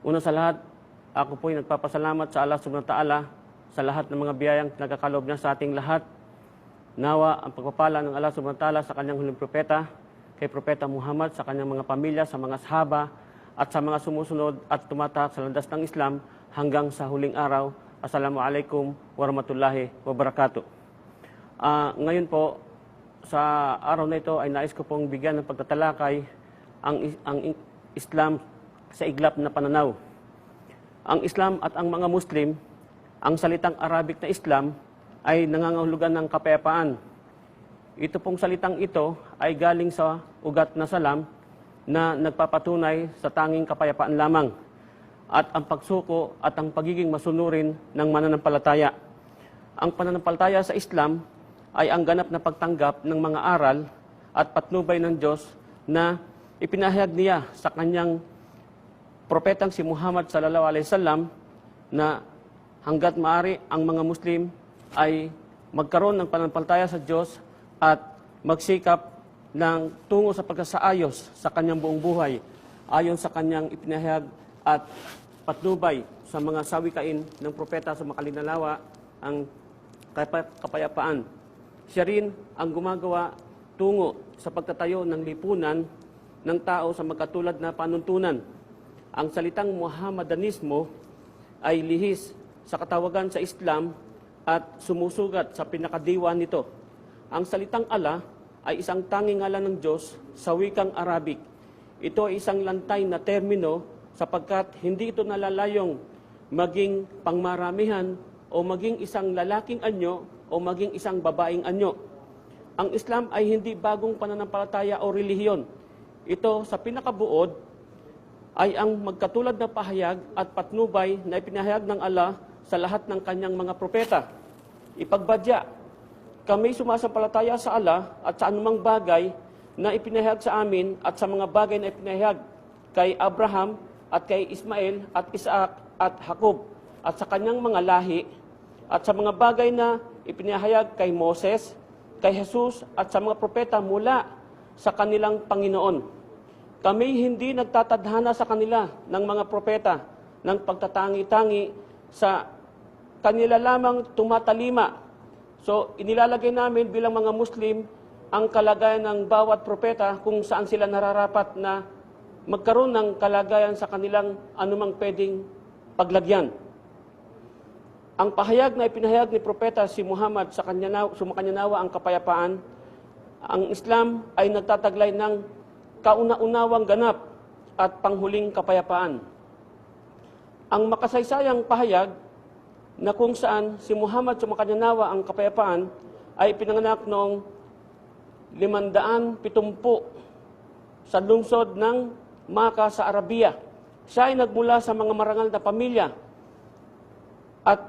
Una sa lahat, ako po'y nagpapasalamat sa Allah subhanahu wa ta'ala sa lahat ng mga biyayang nagkakalob niya sa ating lahat. Nawa ang pagpapala ng Allah subhanahu wa ta'ala sa kanyang huling propeta, kay Propeta Muhammad, sa kanyang mga pamilya, sa mga sahaba, at sa mga sumusunod at tumatak sa landas ng Islam hanggang sa huling araw. Assalamualaikum warahmatullahi wabarakatuh. Ah, ngayon po, sa araw na ito ay nais ko pong bigyan ng pagtatalakay ang, ang Islam sa iglap na pananaw. Ang Islam at ang mga Muslim, ang salitang Arabic na Islam ay nangangahulugan ng kapayapaan. Ito pong salitang ito ay galing sa ugat na salam na nagpapatunay sa tanging kapayapaan lamang at ang pagsuko at ang pagiging masunurin ng mananampalataya. Ang pananampalataya sa Islam ay ang ganap na pagtanggap ng mga aral at patnubay ng Diyos na ipinahayag niya sa kanyang propetang si Muhammad sallallahu alaihi wasallam na hanggat maaari ang mga Muslim ay magkaroon ng pananampalataya sa Diyos at magsikap ng tungo sa pagkasaayos sa kanyang buong buhay ayon sa kanyang ipinahayag at patnubay sa mga sawikain ng propeta sa makalinalawa ang kapa- kapayapaan. Siya rin ang gumagawa tungo sa pagtatayo ng lipunan ng tao sa magkatulad na panuntunan. Ang salitang Muhammadanismo ay lihis sa katawagan sa Islam at sumusugat sa pinakadiwa nito. Ang salitang Allah ay isang tanging ngalan ng Diyos sa wikang Arabic. Ito ay isang lantay na termino sapagkat hindi ito nalalayong maging pangmaramihan o maging isang lalaking anyo o maging isang babaeng anyo. Ang Islam ay hindi bagong pananampalataya o relihiyon. Ito sa pinakabuod ay ang magkatulad na pahayag at patnubay na ipinahayag ng Allah sa lahat ng kanyang mga propeta. Ipagbadya, kami sumasampalataya sa Allah at sa anumang bagay na ipinahayag sa amin at sa mga bagay na ipinahayag kay Abraham at kay Ismael at Isaac at Jacob at sa kanyang mga lahi at sa mga bagay na ipinahayag kay Moses, kay Jesus at sa mga propeta mula sa kanilang Panginoon. Kami hindi nagtatadhana sa kanila ng mga propeta ng pagtatangi-tangi sa kanila lamang tumatalima. So, inilalagay namin bilang mga Muslim ang kalagayan ng bawat propeta kung saan sila nararapat na magkaroon ng kalagayan sa kanilang anumang pwedeng paglagyan. Ang pahayag na ipinahayag ni propeta si Muhammad sa kanya na, sumakanyanawa ang kapayapaan, ang Islam ay nagtataglay ng kauna-unawang ganap at panghuling kapayapaan. Ang makasaysayang pahayag na kung saan si Muhammad sumakanyanawa ang kapayapaan ay pinanganak noong 570 sa lungsod ng Maka sa Arabia. Siya ay nagmula sa mga marangal na pamilya at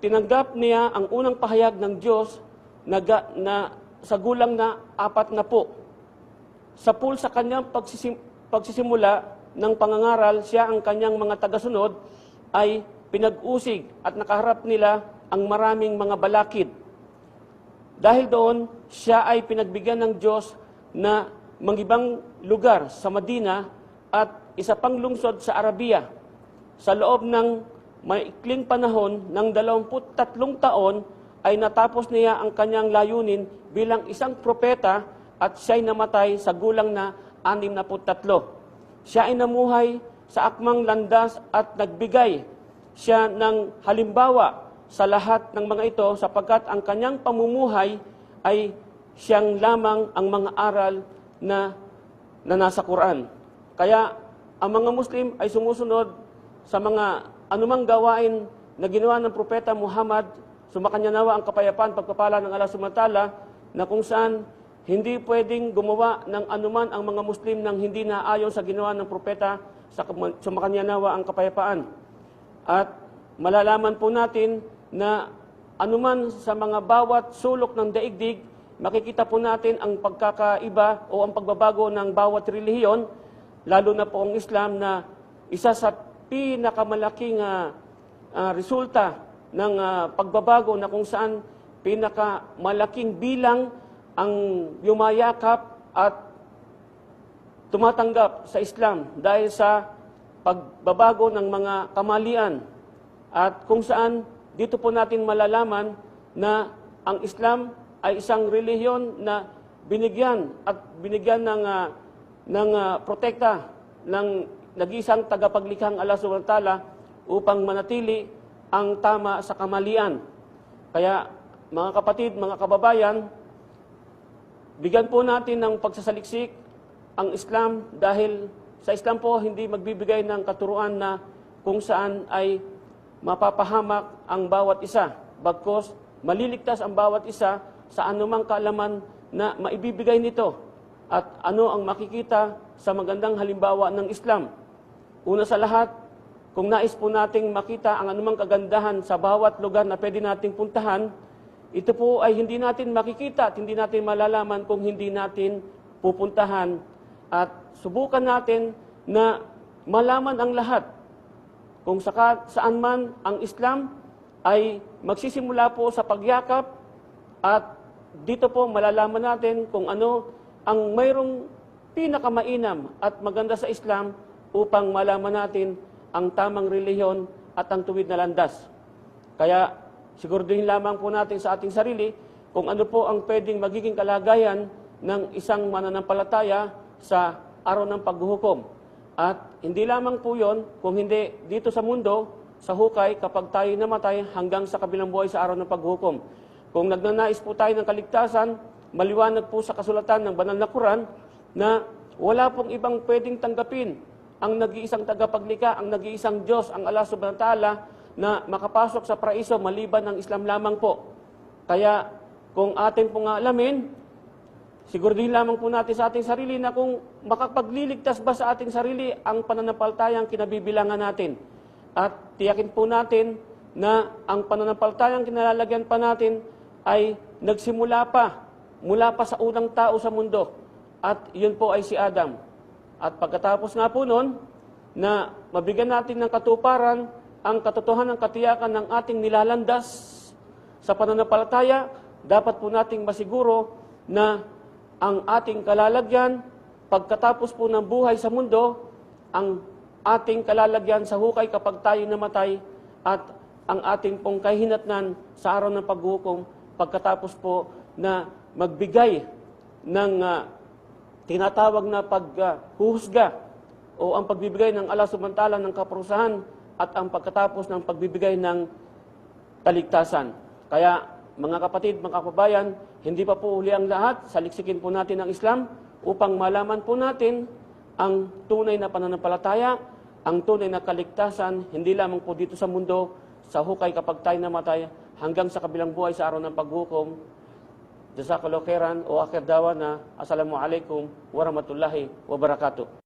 tinanggap niya ang unang pahayag ng Diyos na, na sa gulang na apat na po. Sa pool sa kanyang pagsisim- pagsisimula ng pangangaral, siya ang kanyang mga tagasunod ay pinag-usig at nakaharap nila ang maraming mga balakid. Dahil doon, siya ay pinagbigyan ng Diyos na mangibang lugar sa Madina at isa pang lungsod sa Arabia. Sa loob ng maikling panahon ng 23 taon ay natapos niya ang kanyang layunin bilang isang propeta at siya'y namatay sa gulang na 63. Siya ay namuhay sa akmang landas at nagbigay siya ng halimbawa sa lahat ng mga ito sapagkat ang kanyang pamumuhay ay siyang lamang ang mga aral na, na nasa Quran. Kaya ang mga Muslim ay sumusunod sa mga anumang gawain na ginawa ng Propeta Muhammad, sumakanya nawa ang kapayapaan, pagpapala ng Allah sumantala, na kung saan hindi pwedeng gumawa ng anuman ang mga Muslim nang hindi naayon sa ginawa ng Propeta, sa sumakanya nawa ang kapayapaan. At malalaman po natin na anuman sa mga bawat sulok ng daigdig, makikita po natin ang pagkakaiba o ang pagbabago ng bawat relihiyon, lalo na po ang Islam na isa sa pinakamalaking ah, ah, resulta ng ah, pagbabago na kung saan pinakamalaking bilang ang yumayakap at tumatanggap sa Islam dahil sa pagbabago ng mga kamalian at kung saan dito po natin malalaman na ang Islam ay isang relihiyon na binigyan at binigyan ng ah, ng ah, protekta ng nag-isang tagapaglikhang Allah subhanahu wa ta'ala upang manatili ang tama sa kamalian. Kaya mga kapatid, mga kababayan, bigyan po natin ng pagsasaliksik ang Islam dahil sa Islam po hindi magbibigay ng katuruan na kung saan ay mapapahamak ang bawat isa. Bagkos maliligtas ang bawat isa sa anumang kaalaman na maibibigay nito at ano ang makikita sa magandang halimbawa ng Islam. Una sa lahat, kung nais po nating makita ang anumang kagandahan sa bawat lugar na pwede nating puntahan, ito po ay hindi natin makikita at hindi natin malalaman kung hindi natin pupuntahan at subukan natin na malaman ang lahat kung saka, saan man ang Islam ay magsisimula po sa pagyakap at dito po malalaman natin kung ano ang mayroong pinakamainam at maganda sa Islam upang malaman natin ang tamang relihiyon at ang tuwid na landas. Kaya siguraduhin lamang po natin sa ating sarili kung ano po ang pwedeng magiging kalagayan ng isang mananampalataya sa araw ng paghuhukom. At hindi lamang po yon, kung hindi dito sa mundo, sa hukay, kapag tayo namatay hanggang sa kabilang buhay sa araw ng paghuhukom. Kung nagnanais po tayo ng kaligtasan, maliwanag po sa kasulatan ng banal na Quran na wala pong ibang pwedeng tanggapin ang nag-iisang tagapaglikha, ang nag-iisang Diyos, ang Allah subhanahu wa ta'ala, na makapasok sa praiso maliban ng Islam lamang po. Kaya kung atin pong alamin, siguro din lamang po natin sa ating sarili na kung makapagliligtas ba sa ating sarili ang pananampalatayang kinabibilangan natin. At tiyakin po natin na ang pananampalatayang kinalalagyan pa natin ay nagsimula pa, mula pa sa unang tao sa mundo. At yun po ay si Adam. At pagkatapos nga po nun, na mabigyan natin ng katuparan ang katotohanan ng katiyakan ng ating nilalandas sa pananampalataya, dapat po nating masiguro na ang ating kalalagyan, pagkatapos po ng buhay sa mundo, ang ating kalalagyan sa hukay kapag tayo namatay at ang ating pong kahinatnan sa araw ng paghukom pagkatapos po na magbigay ng ah, tinatawag na paghuhusga o ang pagbibigay ng Allah subhanahu ng kaparusahan at ang pagkatapos ng pagbibigay ng kaligtasan. Kaya mga kapatid, mga kababayan, hindi pa po uli ang lahat, saliksikin po natin ang Islam upang malaman po natin ang tunay na pananampalataya, ang tunay na kaligtasan, hindi lamang po dito sa mundo, sa hukay kapag tayo namatay, hanggang sa kabilang buhay sa araw ng paghukom, Jazakallahu khairan o akhir dawa na Assalamualaikum warahmatullahi wabarakatuh.